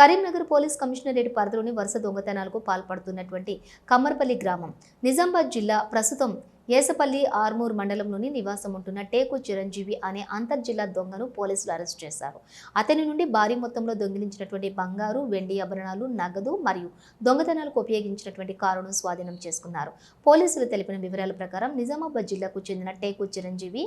Karimnagar police commissionerate పరిధిలోని వరుస దొంగతనాలకు పాల్పడుతున్నటువంటి కమ్మర్పల్లి గ్రామం. నిజామాబాద్ జిల్లా ప్రస్తుతం ఏసపల్లి ఆర్మూర్ మండలంలోని నివాసం ఉంటున్న టేకు చిరంజీవి అనే అంతర్జిల్లా దొంగను పోలీసులు అరెస్ట్ చేశారు. అతని నుండి భారీ మొత్తంలో దొంగిలించినటువంటి బంగారు వెండి ఆభరణాలు నగదు మరియు దొంగతనాలకు ఉపయోగించినటువంటి కారును స్వాధీనం చేసుకున్నారు. పోలీసులు తెలిపిన వివరాల ప్రకారం నిజామాబాద్ జిల్లాకు చెందిన టేకు చిరంజీవి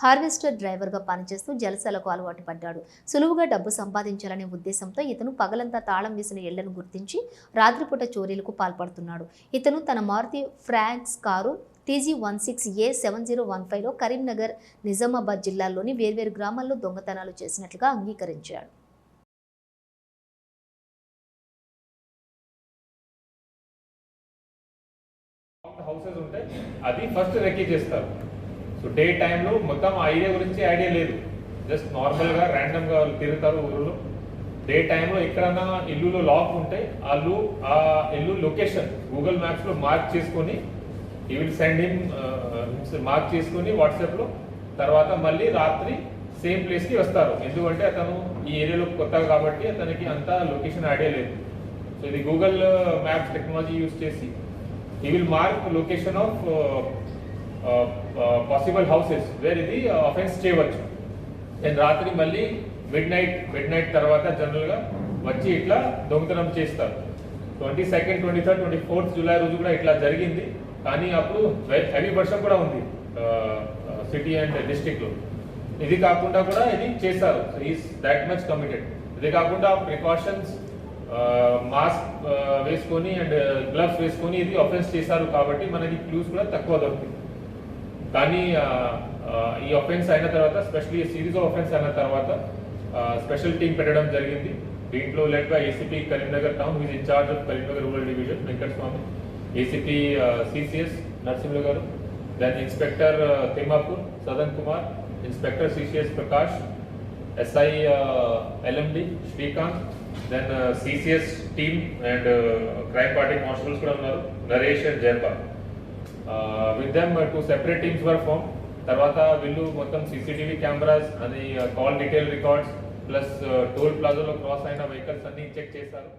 హార్వెస్టర్ డ్రైవర్గా పనిచేస్తూ జలసాలకు అలవాటు పడ్డాడు. సులువుగా డబ్బు సంపాదించాలనే ఉద్దేశంతో ఇతను పగలంతా తాళం వేసిన ఇళ్ళను గుర్తించి రాత్రిపూట చోరీలకు పాల్పడుతున్నాడు. ఇతను తన Maruti Fronx car TG one six A seven zero one ఫైవ్లో కరీంనగర్ నిజామాబాద్ జిల్లాల్లోని వేర్వేరు గ్రామాల్లో దొంగతనాలు చేసినట్లుగా అంగీకరించాడు. హౌసెస్ ఉంటాయి అది ఫస్ట్ రెక్కీ చేస్తారు. సో డే టైంలో మొత్తం ఐడియా గురించి ఐడియా లేదు. జస్ట్ నార్మల్గా ర్యాండమ్గా వాళ్ళు తిరుగుతారు ఊళ్ళో డే టైంలో ఎక్కడన్నా ఇల్లులో లాక్ ఉంటే వాళ్ళు ఆ ఇల్లు లొకేషన్ గూగుల్ మ్యాప్స్లో మార్క్ చేసుకొని ఈ విల్ సెండ్ హిమ్ మార్క్ చేసుకొని వాట్సాప్లో తర్వాత మళ్ళీ రాత్రి సేమ్ ప్లేస్కి వస్తారు. ఎందుకంటే అతను ఈ ఏరియాలో కొత్తగా కాబట్టి అతనికి అంత లొకేషన్ ఐడియా లేదు. సో ఇది గూగుల్ మ్యాప్స్ టెక్నాలజీ యూస్ చేసి ఈ will mark location of possible houses where ఇది అఫెన్స్ చేయవచ్చు. అండ్ రాత్రి మళ్ళీ మిడ్ నైట్ మిడ్ నైట్ తర్వాత జనరల్గా వచ్చి ఇట్లా దొంగతనం చేస్తారు. Twenty second twenty third twenty fourth July రోజు కూడా ఇట్లా జరిగింది. కానీ అప్పుడు హెవీ వర్షం కూడా ఉంది సిటీ అండ్ డిస్టిక్లో ఇది కాకుండా కూడా ఇది చేస్తారు ఈస్ దాట్ మచ్ కమిటెడ్ ఇది కాకుండా ప్రికాషన్స్ మాస్క్ వేసుకొని అండ్ గ్లవ్స్ వేసుకొని ఇది అఫెన్స్ చేశారు కాబట్టి మనకి క్లూస్ కూడా తక్కువ దొరుకుతుంది కానీ ఈ అఫెన్స్ అయిన తర్వాత స్పెషల్లీ సిరీస్ ఆఫ్ అఫెన్స్ అయిన తర్వాత స్పెషల్ టీం పెట్టడం జరిగింది. దీంట్లో led by ACP Karimnagar town viz incharge of Karimnagar rural division Venkata Swamy ACP CCS Narasimha garu then inspector Thimmapur Sadan Kumar inspector CCS Prakash SI LMD Srikanth then CCS team and crime party constables కూడా ఉన్నారు. Naresh and Jayapal with them two separate teams were formed తర్వాత వీళ్ళు మొత్తం CCTV cameras అది call detail records plus toll ప్లాజాలో cross అయిన vehicles అన్ని check చేశారు.